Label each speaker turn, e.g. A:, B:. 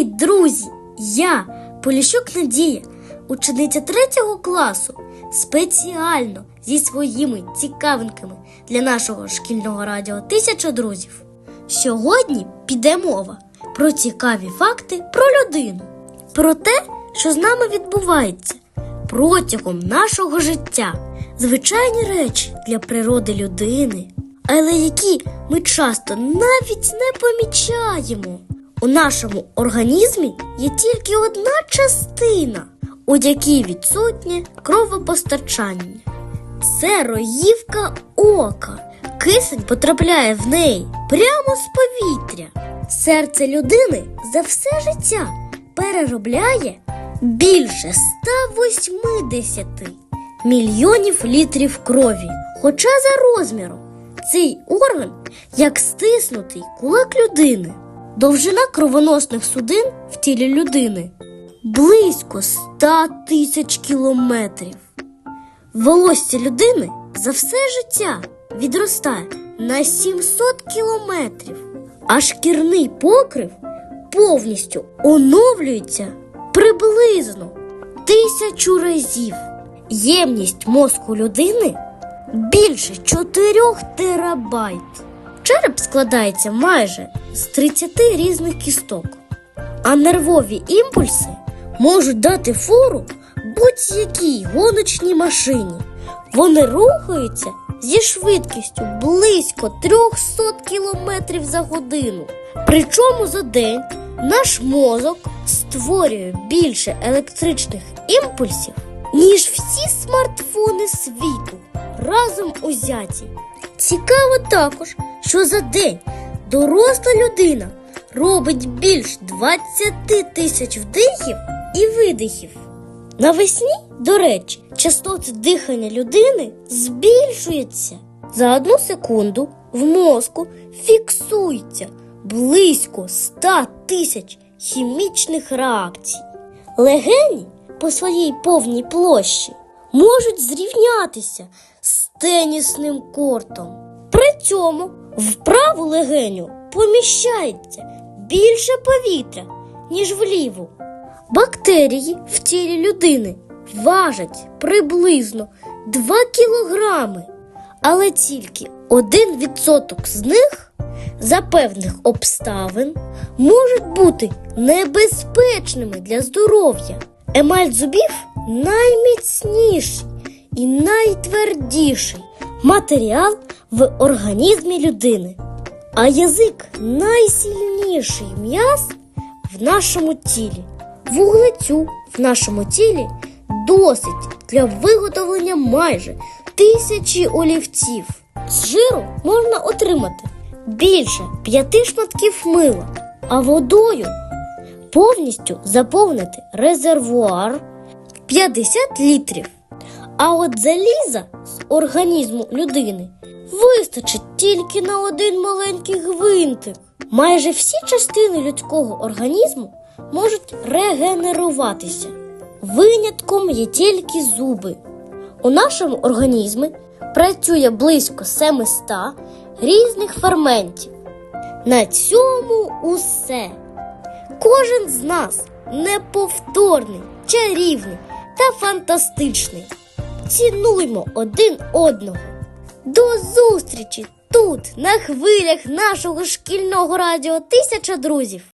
A: Привіт, друзі! Я, Поліщук Надія, учениця третього класу, спеціально зі своїми цікавинками для нашого шкільного радіо Тисяча друзів. Сьогодні піде мова про цікаві факти про людину, про те, що з нами відбувається протягом нашого життя, звичайні речі для природи людини, але які ми часто навіть не помічаємо. У нашому організмі є тільки одна частина, у якій відсутнє кровопостачання. Це роївка ока. Кисень потрапляє в неї прямо з повітря. Серце людини за все життя переробляє більше 180 мільйонів літрів крові. Хоча за розміром цей орган як стиснутий кулак людини. Довжина кровоносних судин в тілі людини близько 100 тисяч кілометрів. Волосся людини за все життя відростає на 700 кілометрів, а шкірний покрив повністю оновлюється приблизно тисячу разів. Ємність мозку людини більше 4 терабайт. Череп складається майже з 30 різних кісток, а нервові імпульси можуть дати фору будь-якій гоночній машині. Вони рухаються зі швидкістю близько 300 км за годину. Причому за день наш мозок створює більше електричних імпульсів, ніж всі смартфони світу разом узяті. Цікаво також, що за день доросла людина робить більш 20 тисяч вдихів і видихів. Навесні, до речі, частоти дихання людини збільшується. За одну секунду в мозку фіксується близько 100 тисяч хімічних реакцій. Легені по своїй повній площі можуть зрівнятися з тенісним кортом. Цьому в праву легеню поміщається більше повітря, ніж в ліву. Бактерії в тілі людини важать приблизно 2 кілограми, але тільки 1% з них за певних обставин можуть бути небезпечними для здоров'я. Емаль зубів найміцніший і найтвердіший матеріал в організмі людини, а язик найсильніший м'яз в нашому тілі. Вуглецю в нашому тілі досить для виготовлення майже тисячі олівців. З жиру можна отримати більше п'яти шматків мила, а водою повністю заповнити резервуар 50 літрів. А от заліза з організму людини вистачить тільки на один маленький гвинтик. Майже всі частини людського організму можуть регенеруватися. Винятком є тільки зуби. У нашому організмі працює близько 700 різних ферментів. На цьому усе. Кожен з нас неповторний, чарівний та фантастичний. Цінуймо один одного. До зустрічі тут, на хвилях нашого шкільного радіо Тисяча друзів.